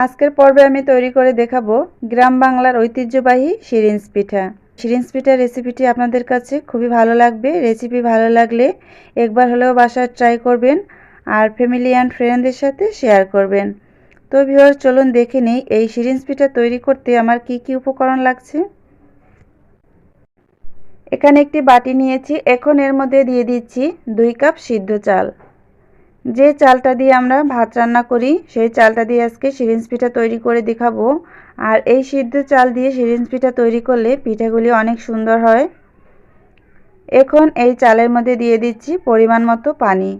আজকের পর্বে আমি তৈরি করে দেখাবো গ্রাম বাংলার ঐতিহ্যবাহী শিরিঞ্জ পিঠা। শিরিঞ্জ পিঠার রেসিপিটি আপনাদের কাছে খুবই ভালো লাগবে। রেসিপি ভালো লাগলে একবার হলেও বাসায় ট্রাই করবেন আর ফ্যামিলি অ্যান্ড ফ্রেন্ডদের সাথে শেয়ার করবেন। তো ভিউয়ার চলুন দেখে নিই এই শিরিঞ্জ পিঠা তৈরি করতে আমার কি কি উপকরণ লাগছে। এখানে একটি বাটি নিয়েছি। এখন এর মধ্যে দিয়ে দিচ্ছি দুই কাপ সিদ্ধ চাল। যে চালটা দিয়ে আমরা ভাত রান্না করি, সেই চালটা দিয়ে আজকে সিরিঞ্জ পিঠা তৈরি করে দেখাবো। আর এই সিদ্ধ চাল দিয়ে সিরিঞ্জ পিঠা তৈরি করলে পিঠাগুলি অনেক সুন্দর হয়। এখন এই চালের মধ্যে দিয়ে দিচ্ছি পরিমাণ মতো পানি।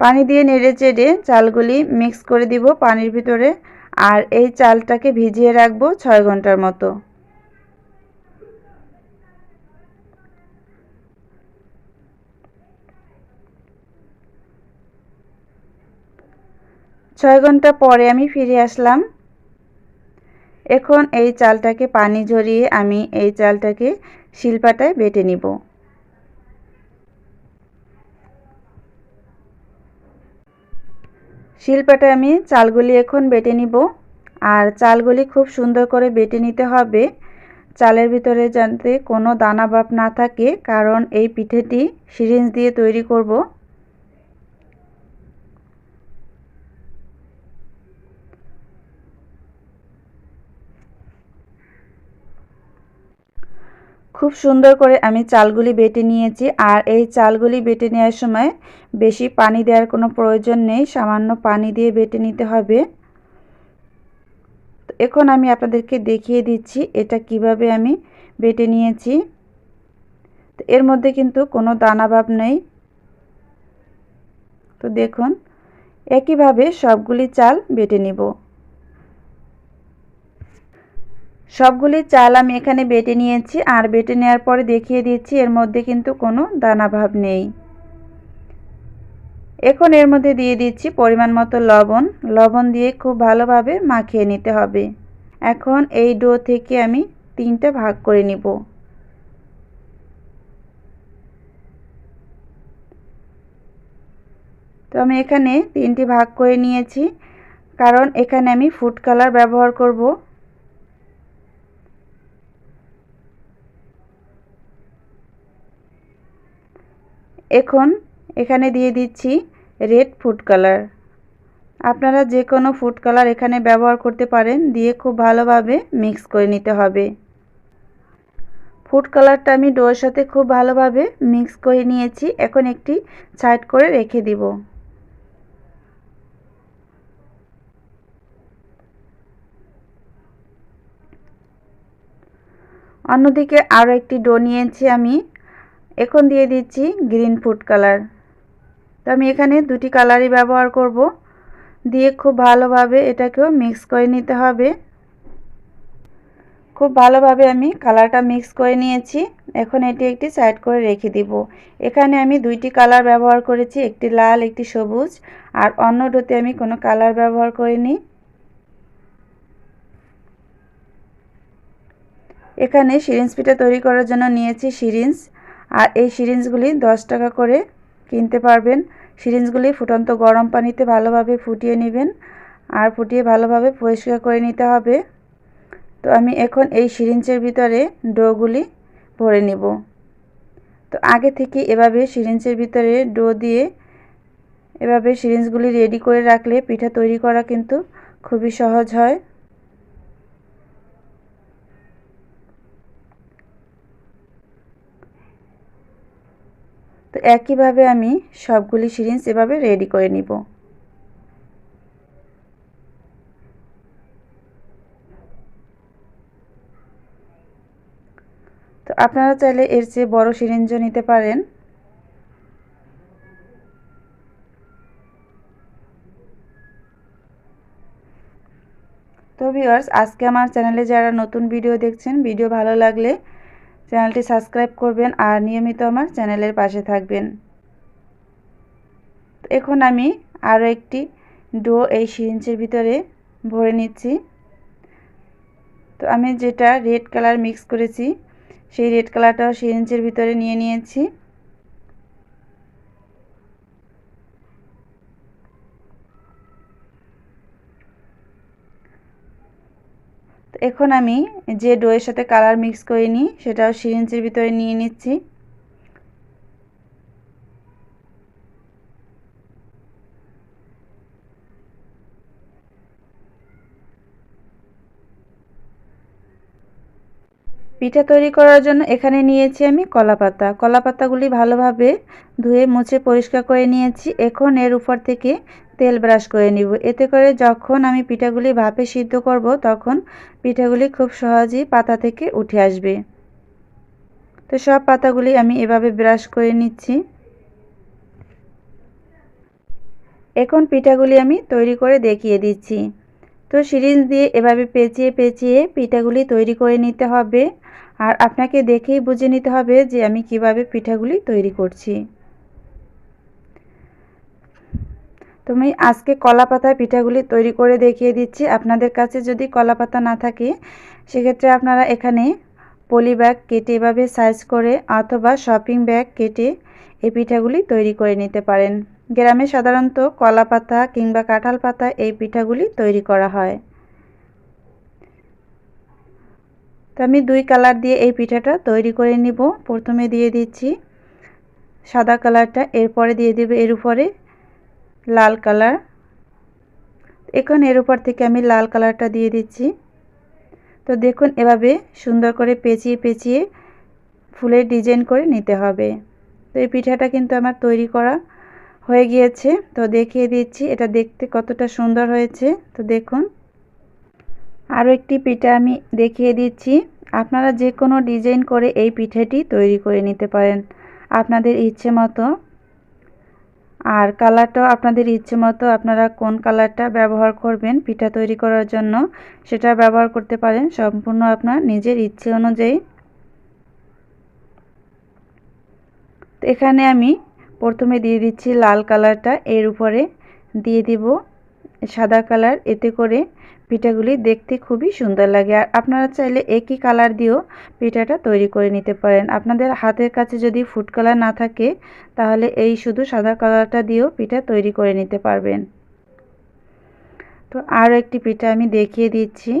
পানি দিয়ে নেড়ে চেড়ে চালগুলি মিক্স করে দিব পানির ভিতরে। আর এই চালটাকে ভিজিয়ে রাখব ছয় ঘণ্টার মতো। ছয় ঘণ্টা পরে আমি ফিরে আসলাম। এখন এই চালটাকে পানি ঝরিয়ে আমি এই চালটাকে শিলপাটায় বেটে নিব। শিলপাটায় আমি চালগুলি এখন বেটে নিব। আর চালগুলি খুব সুন্দর করে বেটে নিতে হবে। চালের ভিতরে যাতে কোনো দানা ভাব না থাকে, কারণ এই পিঠেটি সিরিঞ্জ দিয়ে তৈরি করব। খুব সুন্দর করে আমি চালগুলি বেটে নিয়েছি আর এই চালগুলি বেটে নেওয়ার সময় বেশি পানি দেওয়ার কোনো প্রয়োজন নেই, সামান্য পানি দিয়ে বেটে নিতে হবে। এখন আমি আপনাদেরকে দেখিয়ে দিচ্ছি এটা কীভাবে আমি বেটে নিয়েছি। তো এর মধ্যে কিন্তু কোনো দানাভাব নেই। তো দেখুন, একইভাবে সবগুলি চাল বেটে নিব। সবগুলি চাল আমি এখানে বেটে নিয়েছি, আর বেটে নেওয়ার পরে দেখিয়ে দিচ্ছি এর মধ্যে কিন্তু কোনো দানাভাব নেই। এখন এর মধ্যে দিয়ে দিচ্ছি পরিমাণ মতো লবণ। লবণ দিয়ে খুব ভালোভাবে মাখিয়ে নিতে হবে। এখন এই ডো থেকে আমি তিনটা ভাগ করে নিব। তো আমি এখানে তিনটি ভাগ করে নিয়েছি, কারণ এখানে আমি ফুড কালার ব্যবহার করব। এখন এখানে দিয়ে দিচ্ছি রেড ফুড কালার আপনারা যে কোনো ফুড কালার এখানে ব্যবহার করতে পারেন, দিয়ে খুব ভালোভাবে মিক্স করে নিতে হবে। ফুড কালারটা আমি ডোয়ের সাথে খুব ভালোভাবে মিক্স করে নিয়েছি, এখন একটি সাইড করে রেখে দিব। অন্যদিকে আরও একটি ডো নিয়েছি আমি। এখন দিয়ে দিচ্ছি গ্রিন ফুড কালার তো আমি এখানে দুটি কালারই ব্যবহার করব। দিয়ে খুব ভালোভাবে এটাকেও মিক্স করে নিতে হবে। খুব ভালোভাবে আমি কালারটা মিক্স করে নিয়েছি। এখন এটি একটি সাইড করে রেখে দিব। এখানে আমি দুইটি কালার ব্যবহার করেছি, একটি লাল, একটি সবুজ, আর অন্য ডোতে আমি কোনো কালার ব্যবহার করিনি। এখানে সিরিঞ্জ পিঠা তৈরি করার জন্য নিয়েছি সিরিঞ্জ। আর এই সিরিঞ্জগুলি দশ টাকা করে কিনতে পারবেন। সিরিঞ্জগুলি ফুটন্ত গরম পানিতে ভালোভাবে ফুটিয়ে নেবেন আর ফুটিয়ে ভালোভাবে পরিষ্কার করে নিতে হবে। তো আমি এখন এই সিরিঞ্জের ভিতরে ডোগুলি ভরে নেব। তো আগে থেকে এভাবে সিরিঞ্জের ভিতরে ডো দিয়ে এভাবে সিরিঞ্জগুলি রেডি করে রাখলে পিঠা তৈরি করা কিন্তু খুবই সহজ হয়। তো একইভাবে আমি সবগুলি সিরিঞ্জ এভাবে রেডি করে নিব। তো আপনারা চাইলে এর চেয়ে বড় সিরিঞ্জও নিতে পারেন। তো ভিউয়ার্স আজকে আমার চ্যানেলে যারা নতুন ভিডিও দেখছেন ভিডিও ভালো লাগলে চ্যানেলটি সাবস্ক্রাইব করবেন আর নিয়মিত আমার চ্যানেলের পাশে থাকবেন। এখন আমি আরও একটি ডো এই সিরিঞ্জের ভিতরে ভরে নিচ্ছি। তো আমি যেটা রেড কালার মিক্স করেছি, সেই রেড কালারটাও সিরিঞ্জের ভিতরে নিয়ে নিয়েছি তো এখন আমি যে ডোয়ের সাথে কালার মিক্স করে নিই, সেটাও সিরিঞ্জের ভিতরে নিয়ে নিচ্ছি। পিঠা তৈরি করার জন্য এখানে নিয়েছি আমি কলা পাতা। কলা পাতাগুলি ভালোভাবে ধুয়ে মুছে পরিষ্কার করে নিয়েছি। এখন এর উপর থেকে তেল ব্রাশ করে নিব। এতে করে যখন আমি পিঠাগুলি ভাপে সিদ্ধ করব, তখন পিঠাগুলি খুব সহজেই পাতা থেকে উঠে আসবে। তো সব পাতাগুলি আমি এভাবে ব্রাশ করে নিচ্ছি। এখন পিঠাগুলি আমি তৈরি করে দেখিয়ে দিচ্ছি। তো সিরিঞ্জ দিয়ে এভাবে পেঁচিয়ে পেঁচিয়ে পিঠাগুলি তৈরি করে নিতে হবে। আর আপনাকে দেখেই বুঝে নিতে হবে যে আমি কীভাবে পিঠাগুলি তৈরি করছি। তুমি আজকে কলা পাতায় পিঠাগুলি তৈরি করে দেখিয়ে দিচ্ছি। আপনাদের কাছে যদি কলা পাতা না থাকে, সেক্ষেত্রে আপনারা এখানে পলি ব্যাগ কেটে এভাবে সাইজ করে অথবা শপিং ব্যাগ কেটে এই পিঠাগুলি তৈরি করে নিতে পারেন। গ্রামে সাধারণত কলা পাতা কিংবা কাঁঠাল পাতা এই পিঠাগুলি তৈরি করা হয়। তো আমি দুই কালার দিয়ে এই পিঠাটা তৈরি করে নিব। প্রথমে দিয়ে দিচ্ছি সাদা কালারটা এরপরে দিয়ে দেবে এর উপরে লাল কালার। এখন এর উপর থেকে আমি লাল কালারটা দিয়ে দিচ্ছি। তো দেখুন, এভাবে সুন্দর করে পেঁচিয়ে পেঁচিয়ে ফুলের ডিজাইন করে নিতে হবে। তো এই পিঠাটা কিন্তু আমার তৈরি করা হয়ে গিয়েছে। তো দেখিয়ে দিচ্ছি, এটা দেখতে কতটা সুন্দর হয়েছে। তো দেখুন, আরও একটি পিঠা আমি দেখিয়ে দিচ্ছি। আপনারা যে কোনো ডিজাইন করে এই পিঠাটি তৈরি করে নিতে পারেন। আপনাদের ইচ্ছে মতো আর কালারটাও আপনাদের ইচ্ছে মতো আপনারা কোন কালারটা ব্যবহার করবেন, পিঠা তৈরি করার জন্য সেটা ব্যবহার করতে পারেন, সম্পূর্ণ আপনার নিজের ইচ্ছে অনুযায়ী। তো এখানে আমি প্রথমে দিয়ে দিচ্ছি লাল কালারটা, এর উপরে দিয়ে দিব সাদা কালার, এতে করে পিঠাগুলি দেখতে খুবই সুন্দর লাগে। আর আপনারা চাইলে একই কালার দিয়েও পিঠাটা তৈরি করে নিতে পারেন। আপনাদের হাতের কাছে যদি ফুড কালার না থাকে, তাহলে এই শুধু সাদা কালারটা দিয়েও পিঠা তৈরি করে নিতে পারবেন। তো আরও একটি পিঠা আমি দেখিয়ে দিচ্ছি।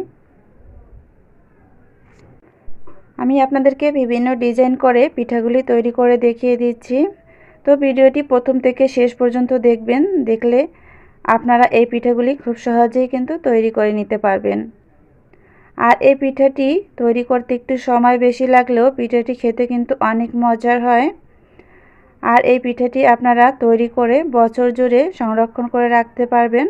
আমি আপনাদেরকে বিভিন্ন ডিজাইন করে পিঠাগুলি তৈরি করে দেখিয়ে দিচ্ছি। তো ভিডিওটি প্রথম থেকে শেষ পর্যন্ত দেখবেন। দেখলে আপনারা এই পিঠাগুলি খুব সহজেই কিন্তু তৈরি করে নিতে পারবেন। আর এই পিঠাটি তৈরি করতে একটু সময় বেশি লাগলেও পিঠাটি খেতে কিন্তু অনেক মজার হয়। আর এই পিঠাটি আপনারা তৈরি করে বছর জুড়ে সংরক্ষণ করে রাখতে পারবেন।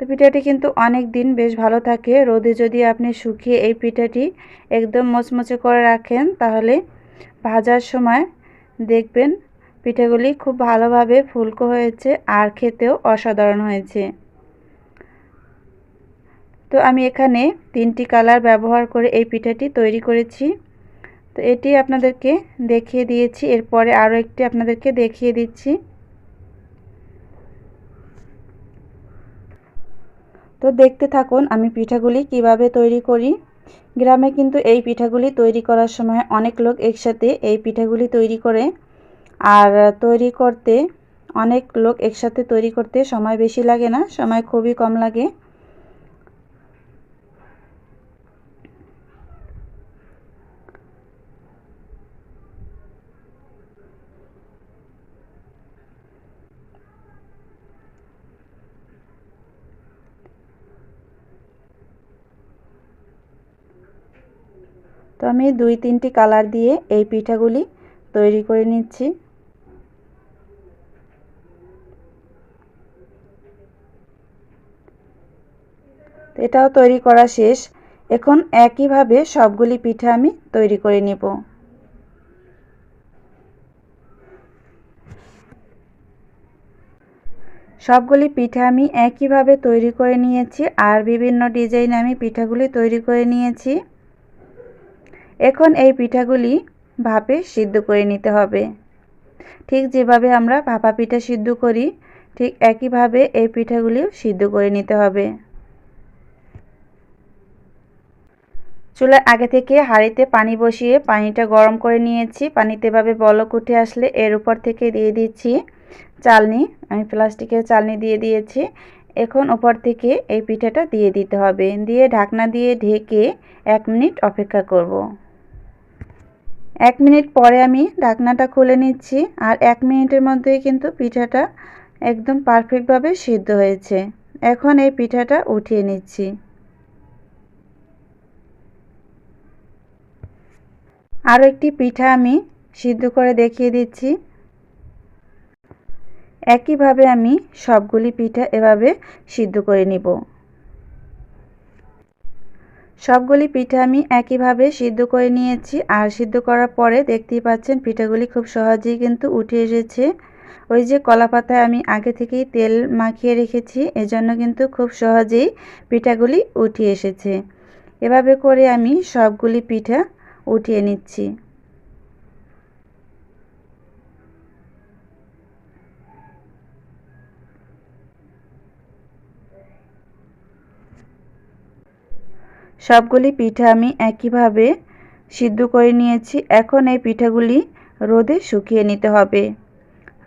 তো পিঠাটি কিন্তু অনেক দিন বেশ ভালো থাকে। রোদে যদি আপনি শুকিয়ে এই পিঠাটি একদম মচমচে করে রাখেন, তাহলে ভাজার সময় দেখবেন পিঠাগুলি খুব ভালোভাবে ফুলকো হয়েছে আর খেতেও অসাধারণ হয়েছে। তো আমি এখানে তিনটি কালার ব্যবহার করে এই পিঠাটি তৈরি করেছি। তো এটি আপনাদেরকে দেখিয়ে দিয়েছি, এরপরে আরও একটি আপনাদেরকে দেখিয়ে দিচ্ছি। তো দেখতে থাকুন আমি পিঠাগুলি কীভাবে তৈরি করি। গ্রামে কিন্তু এই পিঠাগুলি তৈরি করার সময় অনেক লোক একসাথে এই পিঠাগুলি তৈরি করে। আর তৈরি করতে অনেক লোক একসাথে তৈরি করতে সময় বেশি লাগে না, সময় খুবই কম লাগে। তো আমি দুই তিনটি কালার দিয়ে এই পিঠাগুলি তৈরি করে নিচ্ছি। এটাও তৈরি করা শেষ। এখন একইভাবে সবগুলি পিঠা আমি তৈরি করে নেব। সবগুলি পিঠা আমি একইভাবে তৈরি করে নিয়েছি আর বিভিন্ন ডিজাইন আমি পিঠাগুলি তৈরি করে নিয়েছি। এখন এই পিঠাগুলি ভাপে সিদ্ধ করে নিতে হবে। ঠিক যেভাবে আমরা ভাপা পিঠা সিদ্ধ করি, ঠিক একইভাবে এই পিঠাগুলিও সিদ্ধ করে নিতে হবে। চুলার আগে থেকে হাঁড়িতে পানি বসিয়ে পানিটা গরম করে নিয়েছি। পানিতে এভাবে বলক উঠে আসলে এর উপর থেকে দিয়ে দিচ্ছি চালনি। আমি প্লাস্টিকের চালনি দিয়ে দিয়েছি। এখন উপর থেকে এই পিঠাটা দিয়ে দিতে হবে। দিয়ে ঢাকনা দিয়ে ঢেকে এক মিনিট অপেক্ষা করব। এক মিনিট পরে আমি ঢাকনাটা খুলে নিচ্ছি আর এক মিনিটের মধ্যেই কিন্তু পিঠাটা একদম পারফেক্টভাবে সিদ্ধ হয়েছে। এখন এই পিঠাটা উঠিয়ে নিচ্ছি। আরও একটি পিঠা আমি সিদ্ধ করে দেখিয়ে দিচ্ছি। একইভাবে আমি সবগুলি পিঠা এভাবে সিদ্ধ করে নিব। সবগুলি পিঠা আমি একইভাবে সিদ্ধ করে নিয়েছি। আর সিদ্ধ করার পরে দেখতেই পাচ্ছেন পিঠাগুলি খুব সহজেই কিন্তু উঠে এসেছে। ওই যে কলা পাতায় আমি আগে থেকেই তেল মাখিয়ে রেখেছি, এজন্য কিন্তু খুব সহজেই পিঠাগুলি উঠে এসেছে। এভাবে করে আমি সবগুলি পিঠা উঠিয়ে নিচ্ছি। সবগুলি পিঠা আমি একইভাবে সিদ্ধ করে নিয়েছি। এখন এই পিঠাগুলি রোদে শুকিয়ে নিতে হবে।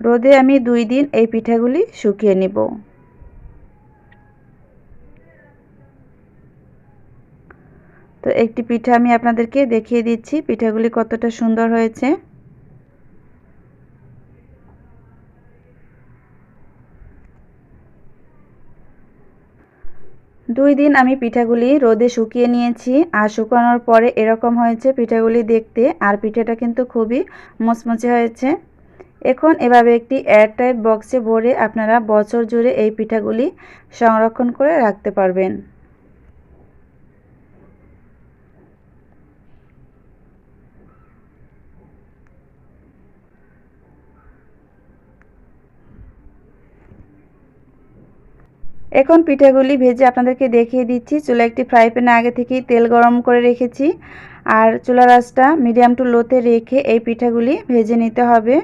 রোদে আমি দুই দিন এই পিঠাগুলি শুকিয়ে নিব। তো একটি পিঠা আমি আপনাদেরকে দেখিয়ে দিচ্ছি, পিঠাগুলি কতটা সুন্দর হয়েছে। দুই দিন আমি পিঠাগুলি রোদে শুকিয়ে নিয়েছি, আর শুকানোর পরে এরকম হয়েছে পিঠাগুলি দেখতে, আর পিঠাটা কিন্তু খুবই মুচমুচে হয়েছে। এখন এভাবে একটি এয়ারটাইট বক্সে ভরে আপনারা বছর জুড়ে এই পিঠাগুলি সংরক্ষণ করে রাখতে পারবেন। এখন পিঠাগুলি ভেজে আপনাদেরকে দেখিয়ে দিচ্ছি। চুলা একটি ফ্রাই প্যানে আগে থেকেই তেল গরম করে রেখেছি। আর চুলা রাসটা মিডিয়াম টু লোতে রেখে এই পিঠাগুলি ভেজে নিতে হবে।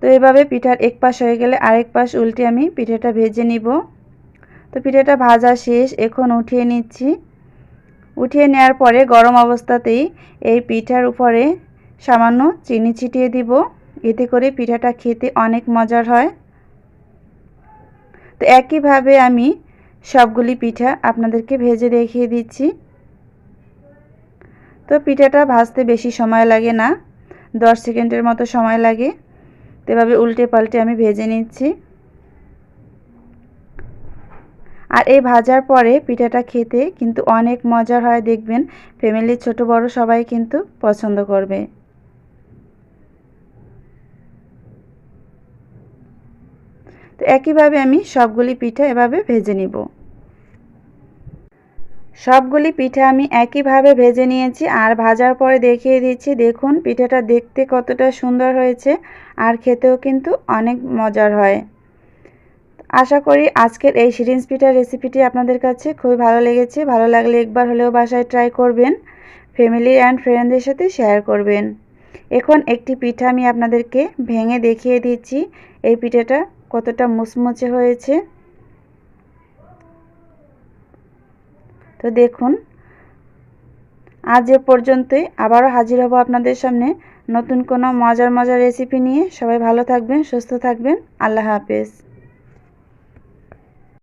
তো এভাবে পিঠার এক পাশ হয়ে গেলে আরেক পাশ উল্টে আমি পিঠাটা ভেজে নিব। তো পিঠাটা ভাজা শেষ, এখন উঠিয়ে নিচ্ছি। উঠিয়ে নেওয়ার পরে গরম অবস্থাতেই এই পিঠার উপরে সামান্য চিনি ছিটিয়ে দিব। এতে করে পিঠাটা খেতে অনেক মজার হয়। তো একইভাবে আমি সবগুলি পিঠা আপনাদেরকে ভেজে দেখিয়ে দিচ্ছি। তো পিঠাটা ভাজতে বেশি সময় লাগে না, দশ সেকেন্ডের মতো সময় লাগে। তো এভাবে উল্টে পাল্টে আমি ভেজে নিচ্ছি। আর এই ভাজার পরে পিঠাটা খেতে কিন্তু অনেক মজার হয়, দেখবেন ফ্যামিলির ছোট বড় সবাই কিন্তু পছন্দ করবে তো একইভাবে আমি সবগুলি পিঠা এভাবে ভেজে নিব। সবগুলি পিঠা আমি একইভাবে ভেজে নিয়েছি আর ভাজার পরে দেখিয়ে দিচ্ছি, দেখুন পিঠাটা দেখতে কতটা সুন্দর হয়েছে আর খেতেও কিন্তু অনেক মজার হয়। আশা করি আজকের এই সিরিঞ্জ পিঠার রেসিপিটি আপনাদের কাছে খুবই ভালো লেগেছে। ভালো লাগলে একবার হলেও বাসায় ট্রাই করবেন, ফ্যামিলি অ্যান্ড ফ্রেন্ডদের সাথে শেয়ার করবেন। এখন একটি পিঠা আমি আপনাদেরকে ভেঙে দেখিয়ে দিচ্ছি, এই পিঠাটা কতটা মুচমুচে হয়েছে? তো দেখুন, আজ এ পর্যন্তই। আবারও হাজির হব আপনাদের সামনে নতুন কোনো মজার মজার রেসিপি নিয়ে। সবাই ভালো থাকবেন, সুস্থ থাকবেন। আল্লাহ হাফেজ।